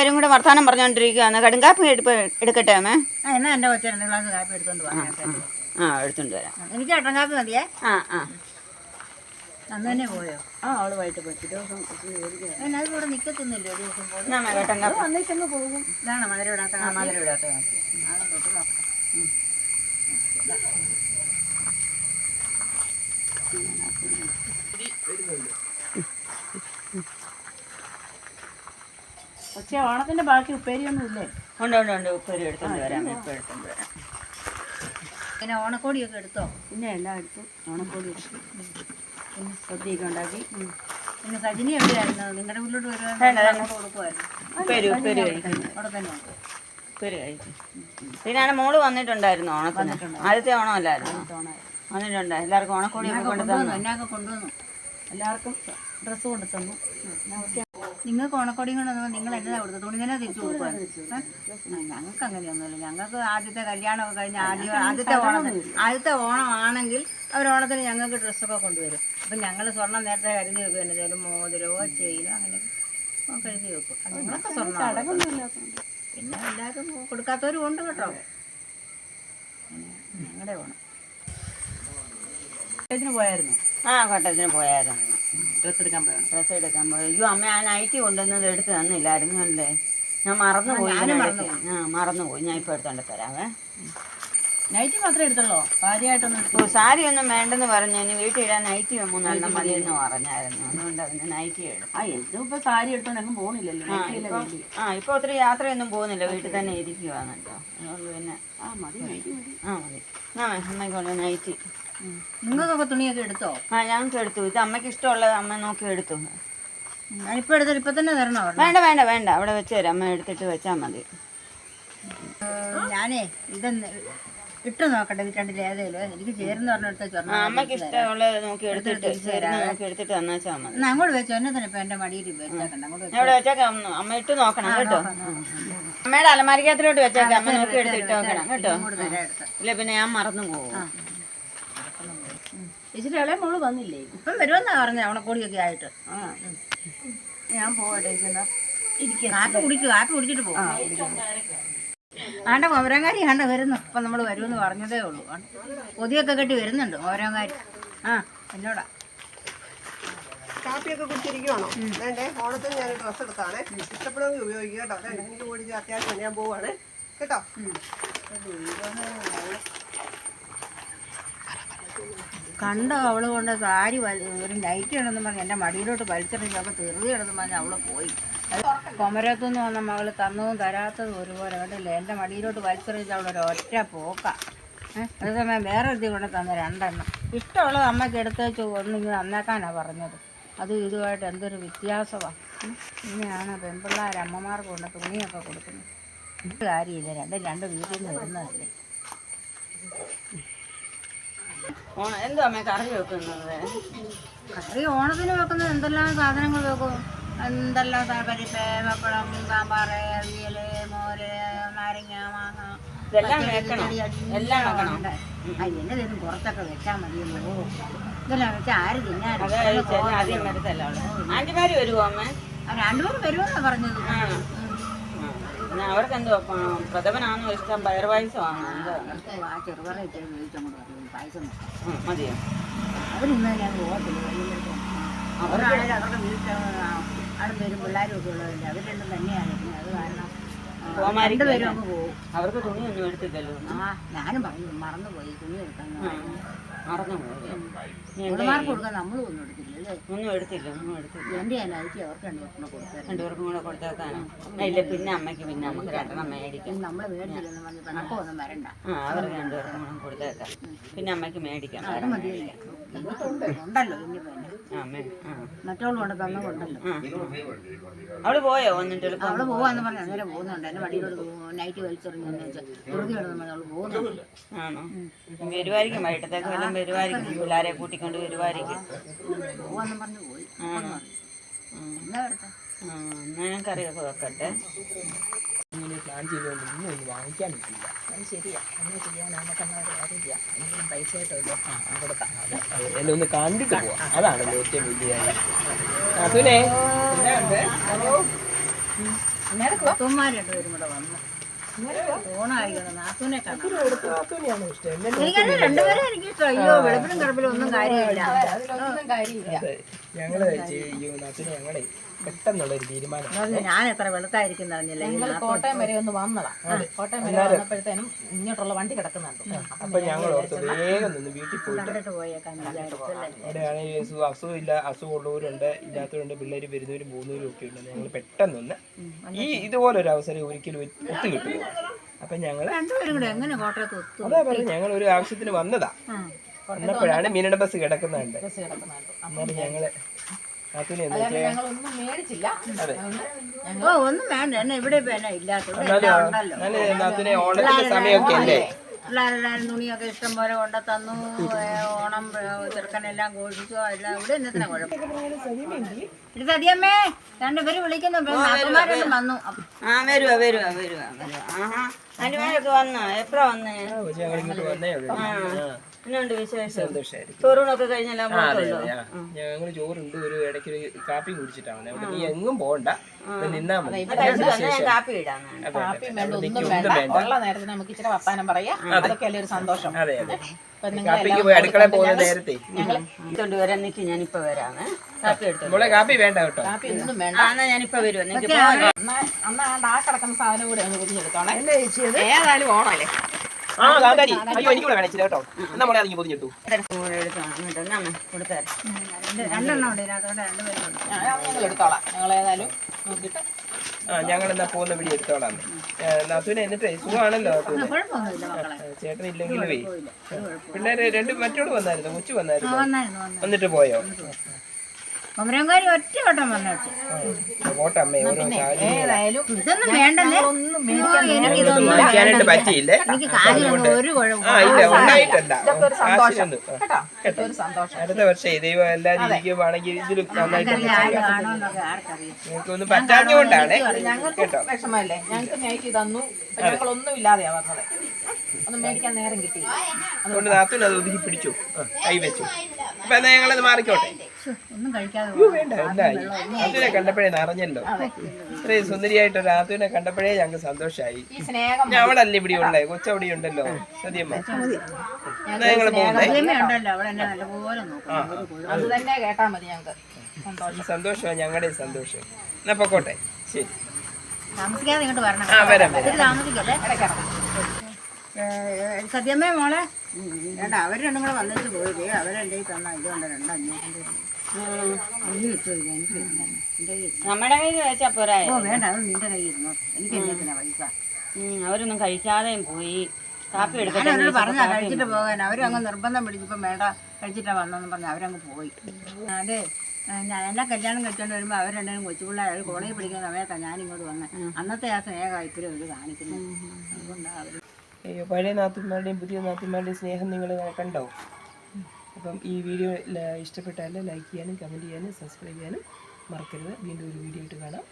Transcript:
രണ്ടുപേരും കൂടെ വർത്താനം പറഞ്ഞോണ്ടിരിക്കുകയാണ് കടുങ്കാപ്പി എടുപ്പ് എടുക്കട്ടെ അമ്മേ? എന്നാ എന്റെ കൊച്ചു രണ്ട് ഗ്ലാസ് കാപ്പി എടുത്തോണ്ട് പോകാം ആ എടുത്തോണ്ട് വരാം. എനിക്ക് ഏട്ടൻ കാപ്പി മതിയേ? ആ ആ. അന്ന് തന്നെ പോയോ? ആ അവൾ വൈകിട്ട് പോയി. പിറ്റേ ദിവസം അത് ഇവിടെ നിൽക്കത്തൊന്നുമില്ല ഒരു ദിവസം എന്നാ കട്ടങ്കാപ്പി വന്നിട്ടങ്ങ് പോകും. ഇതാണ് മധുര വിടാത്ത മധുര വിടാത്ത തൊട്ട് നോക്കാം. പക്ഷേ ഓണത്തിന്റെ ബാക്കി ഉപ്പേരിയൊന്നും ഇല്ലേ? ഉണ്ട് ഉണ്ട് ഉണ്ട്. ഉപ്പേരി എടുത്തോണ്ട് വരാം. ഉപ്പേരി എടുത്തോണ്ട് വരാം. പിന്നെ ഓണക്കോടിയൊക്കെ എടുത്തോ? പിന്നെ എല്ലാം എടുത്തു. ഓണക്കോടി എടുത്തു. പിന്നെ സദ്യയൊക്കെ ഉണ്ടാക്കി. പിന്നെ സജിനി എവിടെയായിരുന്നു? നിങ്ങളുടെ വീട്ടിലോട്ട് വരുവാ വരുവാൻ വേണ്ട. അങ്ങോട്ട് കൊടുക്കുമായിരുന്നു ഉപ്പേരി ഉപ്പേരി അവിടെ തന്നെ ഉണ്ട്. ഉപ്പേരി കഴിക്കും. പിന്നെ മോൾ വന്നിട്ടുണ്ടായിരുന്നു ഓണത്തിന്. ആദ്യത്തെ ഓണമല്ലായിരുന്നു? വന്നിട്ടുണ്ട് എല്ലാവർക്കും ഓണക്കോടി കൊണ്ട് കൊണ്ടുവന്നു എന്നാക്കെ കൊണ്ടുവന്നു. എല്ലാവർക്കും ഡ്രസ്സ് കൊണ്ടു തന്നു നിങ്ങൾക്ക് ഓണക്കോടിയും കൊണ്ട് വന്നപ്പോൾ നിങ്ങൾ എന്നതാ കൊടുത്തത്? തുണി തന്നെ തിരിച്ചു കൊടുക്കുക ഞങ്ങൾക്ക് അങ്ങനെയൊന്നുമില്ല. ഞങ്ങൾക്ക് ആദ്യത്തെ കല്യാണമൊക്കെ കഴിഞ്ഞ് ആദ്യം ആദ്യത്തെ ഓണം ആദ്യത്തെ ഓണമാണെങ്കിൽ അവർ ഓണത്തിന് ഞങ്ങൾക്ക് ഡ്രസ്സൊക്കെ കൊണ്ടുവരും. അപ്പം ഞങ്ങൾ സ്വർണം നേരത്തെ കരുതി വെക്കും. എന്തെങ്കിലും മോതിരമോ ചെയിനോ അങ്ങനെ കരുതി വെക്കും. ഞങ്ങളൊക്കെ സ്വർണം പിന്നെ എല്ലാവരും കൊടുക്കാത്തവരും ഉണ്ട് കേട്ടോ. ഞങ്ങളുടെ ഓണം. പോയായിരുന്നു? ആ കോട്ടയത്തിന് പോയായിരുന്നു. ഡ്രസ്സ് എടുക്കാൻ പോയാണ് ഡ്രസ്സ് എടുക്കാൻ പോയി. അയ്യോ അമ്മ ആ നൈറ്റി കൊണ്ടുവന്നത് എടുത്ത് തന്നില്ലായിരുന്നു അല്ലേ ഞാൻ മറന്നുപോയി ഇതിനിടയ്ക്ക്. ആ മറന്നുപോയി. ഞാൻ ഇപ്പോൾ എടുത്തോണ്ട് തരാവേ. നൈറ്റ് മാത്രമേ എടുത്തുള്ളൂ? ഭാര്യയായിട്ടൊന്നും സാരി ഒന്നും വേണ്ടെന്ന് പറഞ്ഞു ഇനി വീട്ടിൽ ഇടാൻ നൈറ്റി മൂന്നെണ്ണം എന്ന് പറഞ്ഞായിരുന്നു. അതുകൊണ്ട് അതിന് നൈറ്റി ഇടും ആ എന്തും ഇപ്പൊ സാരി എടുത്തോണ്ട് പോകുന്നില്ലല്ലോ ആ ഇപ്പൊ ഒത്തിരി യാത്രയൊന്നും പോകുന്നില്ല വീട്ടിൽ തന്നെ ഇരിക്കുവാണല്ലോ. അതുകൊണ്ട് പിന്നെ ആ മതി നൈറ്റി മതി. ആ മതി. ആ അമ്മയ്ക്കുള്ള നൈറ്റി നിങ്ങൾക്കൊക്കെ തുണിയൊക്കെ എടുത്തോ? ആ ഞങ്ങൾക്ക് എടുത്തു. ഇത് അമ്മയ്ക്ക് ഇഷ്ടമുള്ളത് അമ്മ നോക്കി എടുത്തു. ഇപ്പൊ എടുത്തിട്ട് ഇപ്പൊ തന്നെ തരണോ വേണ്ട വേണ്ട വേണ്ട. അവിടെ വെച്ച് തരാം. അമ്മ എടുത്തിട്ട് വെച്ചാ മതി. ഞാനേ ഇതൊന്ന് ഇട്ട് നോക്കട്ടെ ഇത് രണ്ടിൽ ഏതേലും. എനിക്ക് ചേരുന്ന പറഞ്ഞെടുത്ത ഇഷ്ടമുള്ളത് നോക്കി എടുത്തിട്ട് നോക്കി എടുത്തിട്ട് തന്നാച്ചാൽ മതി. എന്നാ അങ്ങോട്ട് വെച്ചോ. എന്നെ തന്നെ ഇപ്പൊ എന്റെ മടിയിൽ വെച്ചേക്കണ്ട. അങ്ങോട്ട് വെച്ചേക്കാം? അമ്മ- അമ്മ ഇട്ട് നോക്കണം കേട്ടോ. അമ്മയുടെ അലമാരിക്കകത്തിലോട്ട് വെച്ചേക്കാം. അമ്മ നോക്കി എടുത്തിട്ട് നോക്കണം കേട്ടോ. അങ്ങോട്ട് തരാം എടുത്ത്. ഇല്ല പിന്നെ ഞാൻ മറന്നു പോകും. ഇച്ചിരി ഇളയ മോൾ വന്നില്ലേ? ഇപ്പം വരുമെന്നാ പറഞ്ഞത് കൂടിയൊക്കെ ആയിട്ട്. ഞാൻ പോകട്ടെ ഇരിക്കാം. കാപ്പി കുടിക്കും കാപ്പി കുടിച്ചിട്ട് പോകും ആണ്ട മോരങ്കാരി ആണ്ട വരുന്നു. ഇപ്പം നമ്മൾ വരുമെന്ന് പറഞ്ഞതേ ഉള്ളൂ. പൊതിയൊക്കെ കെട്ടി വരുന്നുണ്ട് മോരങ്കാരി ആ എന്നോടാ. കാപ്പിയൊക്കെ കുടിച്ചിരിക്കുവാണോ? വേണ്ടേ? ഓണത്തിന് ഞാൻ ഡ്രസ്സ് എടുത്താണേ ഇഷ്ടപ്പെടുമെങ്കിൽ ഉപയോഗിക്കുക കേട്ടോ. അതെ എനിക്ക് ഓടിച്ച് അത്യാവശ്യം ഞാൻ പോവാണ് കേട്ടോ? കണ്ടോ അവൾ കൊണ്ട് സാരി വലി- ഒരു ലൈറ്റ് ഉണ്ടെന്ന് പറഞ്ഞ് എന്റെ മടിയിലോട്ട് വലിച്ചെറിഞ്ഞപ്പോൾ തെറുതി ഇടണമെന്ന് പറഞ്ഞ് അവൾ പോയി. കൊമരത്തുനിന്ന് വന്ന മകൾ തന്നതും തരാത്തതും ഒരുപോലെ കണ്ടില്ലേ? എന്റെ മടിയിലോട്ട് വലിച്ചെറിയിച്ച അവളൊരു ഒറ്റ പോക്ക. അതേസമയം വേറെ ഒരു കൊണ്ട് തന്ന രണ്ടെണ്ണം. ഇഷ്ടമുള്ളത് അമ്മയ്ക്ക് എടുത്തേച്ച് ഒന്നിങ്ങനെ തന്നേക്കാനാണ് പറഞ്ഞത്. അത് ഇതുമായിട്ട് എന്തൊരു വ്യത്യാസമാണ് ഇങ്ങനെയാണ് പെൺപിള്ളേർ അമ്മമാർക്ക് കൊണ്ട് തുണിയൊക്കെ കൊടുക്കുന്നത്. ഒരു കാര്യമില്ല രണ്ടും രണ്ട് വീട്ടിൽ നിന്ന് വരുന്നതല്ലേ. എന്തോ അമ്മ കറി വെക്കുന്നത്? കറി ഓണത്തിന് വെക്കുന്നത് എന്തെല്ലാം സാധനങ്ങൾ വെക്കും? എന്തെല്ലാം താല്പര്യം പരിപ്പ് പപ്പടം സാമ്പാർ അവിയൽ മോര് നാരങ്ങ മാങ്ങ ഇതെല്ലാം വെക്കണം. എല്ലാം വെക്കണം. ഉണ്ട്. ആ എന്നതേലും കുറച്ചൊക്കെ വെച്ചാൽ മതിയല്ലോ. ഇതെല്ലാം വെച്ചാൽ ആര് തിന്നാനും അത് കഴിച്ചാൽ ആദ്യം ആന്റിമാര് വരുമോ അമ്മ? രണ്ടുപേരും വരുമെന്നാ പറഞ്ഞത്. ആ. പിന്നെ അവർക്ക് എന്തോ ഇഷ്ടം പയർ പായസമാണോ എന്തോ. ആ ചെറുപറ ഇച്ചിരി പായസം മതിയോ? അവരിന്ന് ഞാൻ പോകത്തില്ല. വൈകുന്നേരത്ത് അവരാണെങ്കിൽ അവരുടെ വീട്ടിൽ അവിടെ പേരും പിള്ളേരും ഒക്കെ അവർ രണ്ടും തന്നെയാണ്. അത് കാരണം രണ്ടുപേരും അങ്ങ് പോകും. അവർക്ക് തുണിയൊന്നും എടുത്തില്ലല്ലോ. ആ ഞാനും പറഞ്ഞു മറന്നുപോയി. തുണി എടുക്കാൻ കൊടുക്കാൻ നമ്മളും ഒന്നും എടുത്തില്ലല്ലേ ഒന്നും എടുത്തില്ല ഒന്നും എടുത്തില്ല. എന്റെ ഞാൻ അയച്ചു അവർക്ക് രണ്ടുപേർക്കും കൊടുത്തത് രണ്ടുപേർക്കും കൂടെ കൊടുത്തേക്കാനോ ഇല്ല പിന്നെ അമ്മയ്ക്ക് പിന്നെ നമുക്ക് രണ്ടെണ്ണം മേടിക്കാം. നമ്മൾ മേടിച്ചില്ലെന്ന് പറഞ്ഞ് പിണക്കമൊന്നും വരണ്ട. ആ അവർ രണ്ടുപേർക്കും കൂടെ കൊടുത്തേക്കാം പിന്നെ അമ്മയ്ക്ക് മേടിക്കാം. അത് മതിയില്ല ഉണ്ടല്ലോ കൊണ്ട് തന്നുകൊണ്ടല്ലോ അവൾ പോയോ വന്നിട്ട് അവൾ പോവാന്ന് പറഞ്ഞു അന്നേരം പോകുന്നുണ്ട്. എന്റെ വടിയിലോട്ട് നൈറ്റ് വലിച്ചെറിഞ്ഞു കിടന്നു അവൾ പോകുന്നുണ്ട്. ആണോ? വരുവായിരിക്കും വൈകിട്ടത്തേക്ക് വല്ലതും വരുവായിരിക്കും. പിള്ളേരെ കൂട്ടിക്കൊണ്ട് വരുവായിരിക്കും. പോവാന്ന് പറഞ്ഞു പോയി. എന്നാ വരട്ടെ ഞാൻ കറിയൊക്കെ വെക്കട്ടെ ഇങ്ങനെ പ്ലാൻ ചെയ്തുകൊണ്ട് ഇന്നും വാങ്ങിക്കാൻ പറ്റില്ല അത് ശരിയാ അങ്ങനെ ചെയ്യാനാണെന്നൊക്കെ ഒരു കാര്യം ചെയ്യാം എന്തെങ്കിലും പൈസ ആയിട്ടോ ആ കൊടുക്കാം എന്നെ ഒന്ന് കണ്ടിട്ട് പോവാം അതാണല്ലോ ഏറ്റവും വലിയ കാര്യം അതുനെ നാത്തൂന്മാർ രണ്ടുപേരും കൂടെ വന്നു എനിക്കത് രണ്ടുപേരും എനിക്ക് ഇഷ്ടം അയ്യോ വെളുപ്പിനും കിടപ്പിലും ഒന്നും കാര്യമില്ല. ഞങ്ങൾ ഞങ്ങളെ പെട്ടെന്നുള്ള ഒരു തീരുമാനം ഞാൻ എത്ര വെളുത്തായിരിക്കും അറിഞ്ഞില്ല ഞങ്ങൾ കോട്ടയം വരെ ഒന്ന് വന്നതാ. കോട്ടയം വരെ വന്നപ്പോഴത്തേനും ഇങ്ങോട്ടുള്ള വണ്ടി കിടക്കുന്നുണ്ട്. അപ്പൊ ഞങ്ങൾ ഓർത്ത് വേഗം നിന്ന് വീട്ടിൽ പോയിട്ട് അവിടെയാണെങ്കിൽ അസുഖം അസുഖമില്ല അസുഖമുള്ളവരുണ്ട് ഇല്ലാത്തവരുണ്ട് പിള്ളേര് വരുന്നവരും പോകുന്നവരും ഒക്കെ ഉണ്ട് ഞങ്ങൾ പെട്ടെന്നൊന്ന് ഈ ഇതുപോലൊരു അവസരം ഒരിക്കലും ഒത്തു കിട്ടുമോ അപ്പൊ ഞങ്ങൾ അതെ കൂടെ എങ്ങനെ കോട്ടയത്ത് ഒത്തു? അതാ പറഞ്ഞു ഞങ്ങൾ ഒരു ആവശ്യത്തിന് വന്നതാ. വന്നപ്പോഴാണ് മീനയുടെ ബസ് കിടക്കുന്നുണ്ട്. ഞങ്ങൾ ഒന്നും വേണ്ട. ഇവിടെ ഇല്ലാത്ത ഇല്ലാത്തത് നാത്തൂനെ ഓണത്തിന്റെ സമയമൊക്കെ അല്ലേ? പിള്ളേരെല്ലാരും തുണിയൊക്കെ ഇഷ്ടം പോലെ കൊണ്ട തന്നു. ഓണം ചെറുക്കനെല്ലാം ഘോഷിച്ചോ. എല്ലാം ഇവിടെ എന്നത്തിനാ കുഴപ്പം. ഇത് സതിയമ്മേ രണ്ടുപേരും വിളിക്കുന്നു. വന്നു. ആ വരുവാ വരുവാ വരുവാ വരുവാ. ആഹാ. അനുമാനൊക്കെ വന്നോ? എപ്പഴാ വന്നേ? ഉള്ളൂ വിശേഷം ചോറൂണൊക്കെ കഴിഞ്ഞെല്ലാം ഞങ്ങൾ ചോറുണ്ട് ഒരു ഇടയ്ക്കൊരു കാപ്പി കുടിച്ചിട്ടാണ് അവിടെ നീ എങ്ങും പോകണ്ട നിന്നാ മതി. കാപ്പി ഇടാന്നാണ് അതെ, വേണ്ട ഒന്നും വേണ്ട. ഉള്ള നേരത്തിന് നമുക്ക് ഇച്ചിരി വർത്താനം പറയാം. അതൊക്കെ അല്ലേ ഒരു സന്തോഷം. അതെ അതെ. നേരത്തെ. ഞാനിപ്പോ വരാണ് കാപ്പി കാപ്പി വേണ്ട കേട്ടോ. കാപ്പി ഒന്നും വേണ്ട. എന്നാ ഞാനിപ്പോ വരുവാ. അന്നാ ആ കിടക്കുന്ന സാധനം കൂടെ ഒന്ന് ഏതായാലും ഓണല്ലേ ആ കാന്താരി അയ്യോ എനിക്ക് കൂടെ വേണിച്ചില്ല കേട്ടോ. നമ്മളെ അതിങ്ങ് പൊതിഞ്ഞിട്ടു. ഞങ്ങൾ എടുത്തോളാം ഞങ്ങൾ ഏതായാലും നോക്കിയിട്ട്. ആ ഞങ്ങൾ എന്നാ പോകുന്ന പിടി എടുത്തോളാം. നാത്തൂനെ എന്നിട്ട് സുഖമാണല്ലോ ചേട്ടൻ ഇല്ലെങ്കിലും പിള്ളേര് രണ്ട് മറ്റോട് വന്നായിരുന്നു. കൊച്ചു വന്നായിരുന്നു. വന്നായിരുന്നു വന്നു വന്നിട്ട് പോയോ. കൊമരങ്കാരി ഒറ്റ വട്ടം വന്നു വെച്ചു. പോട്ടെ അമ്മേ ഓരോ സാഹചര്യം ഏതായാലും ഇതൊന്നും ഇല്ലാതെയാവാത്തത് എനിക്ക് ഇതൊന്നും ഇതൊന്നും പറ്റിയില്ലേ. എനിക്ക് കാര്യമൊന്നും ഒരു കുഴപ്പം ആ ഇല്ല ഉണ്ടായിട്ടല്ല ഒരു സന്തോഷം. കാശിനൊന്നും ആ. കേട്ടോ? ഇതൊക്കെ ഒരു സന്തോഷം. അടുത്ത വർഷം ദൈവം എല്ലാവരും ഇരിക്കുവാണെങ്കിൽ ഇതിലും നന്നായിട്ട് ആര് കാണുമെന്നൊക്കെ ആർക്കറിയാം. നിങ്ങൾക്കൊന്നും പറ്റാഞ്ഞുകൊണ്ടാണ് ഞങ്ങൾക്ക് വിഷമല്ലേ ഞങ്ങൾക്ക് നൈറ്റ് തന്നു. അപ്പൊ ഞങ്ങളൊന്നും ഇല്ലാതെയാ വന്നത്. ഒന്നും മേടിക്കാൻ നേരം കിട്ടിയില്ല. അതുകൊണ്ട് നാത്തൂന് അത് ഒതുക്കി പിടിച്ചു. ആ, കൈ വെച്ചു. എന്നാ ഞങ്ങളത് മാറിക്കോട്ടെ. ഒന്നും കഴിക്കാതെ അയ്യോ, വേണ്ട കണ്ടപ്പോഴേ നിറഞ്ഞല്ലോ. ഇത്രയും സുന്ദരിയായിട്ട് ഒരു ആത്തുവിനെ കണ്ടപ്പോഴേ ഞങ്ങൾക്ക് സന്തോഷമായി ഈ സ്നേഹം ഞാൻ ഇവിടെ ഉള്ളേ? കൊച്ചവിടെ ഉണ്ടല്ലോ. സത്യമ്മ എന്നാ ഞങ്ങൾ പോകുന്നേ ഉണ്ടല്ലോ. അവിടെ എന്നെ നല്ലപോലെ നോക്കും. ഒരു കുഴപ്പം. അത് തന്നെ കേട്ടാ മതി ഞങ്ങൾക്ക് സന്തോഷം. ഈ സന്തോഷമാണ് ഞങ്ങളുടെ സന്തോഷം. എന്നാ പൊക്കോട്ടെ. ശരി. താമസിക്കാതെ ഇങ്ങോട്ട് വരണം. ആ വരാം വരാം. ഇത് താമസിക്കല്ലേ ഏ, സത്യമേ മോളെ. വേണ്ട അവർ രണ്ടും കൂടെ വന്നിട്ട് പോയില്ലേ അവരെന്റെ തന്ന. ഇതുകൊണ്ട് രണ്ട് കയ്യിൽ ഇല്ല. നമ്മുടെ കയ്യിൽ വെച്ചാ പോരാ വേണ്ട. അത് നിന്റെ കയ്യിൽ ഇരുന്നോ. എനിക്ക് എന്തിനാ പൈസ. അവരൊന്നും കഴിക്കാതെയും പോയി. കാപ്പി എടുക്കാൻ പറഞ്ഞ കഴിച്ചിട്ട് പോകാൻ. അവരങ്ങ് നിർബന്ധം പിടിച്ചപ്പോൾ വേണ്ട കഴിച്ചിട്ടാ വന്നെന്ന് പറഞ്ഞ് അവരങ്ങ് പോയി. അതെ. എന്നെ കല്യാണം കഴിച്ചോണ്ട് വരുമ്പോൾ അവർ രണ്ടും അവർ കോളേജിൽ പഠിക്കുന്ന സമയത്താണ് ഞാനിങ്ങോട്ട് വന്നത് അന്നത്തെ ആ സ്നേഹം ഇപ്പോഴും അവർ കാണിക്കുന്നത് അതുകൊണ്ടാണ് അവർ അയ്യോ പഴയ നാത്തിന്മാരുടെയും പുതിയ നാത്തിന്മാരുടെയും സ്നേഹം നിങ്ങൾ കണ്ടോ? അപ്പം ഈ വീഡിയോ ഇഷ്ടപ്പെട്ടാൽ ലൈക്ക് ചെയ്യാനും കമന്റ് ചെയ്യാനും സബ്സ്ക്രൈബ് ചെയ്യാനും മറക്കരുത്. വീണ്ടും ഒരു വീഡിയോ ആയിട്ട് കാണാം.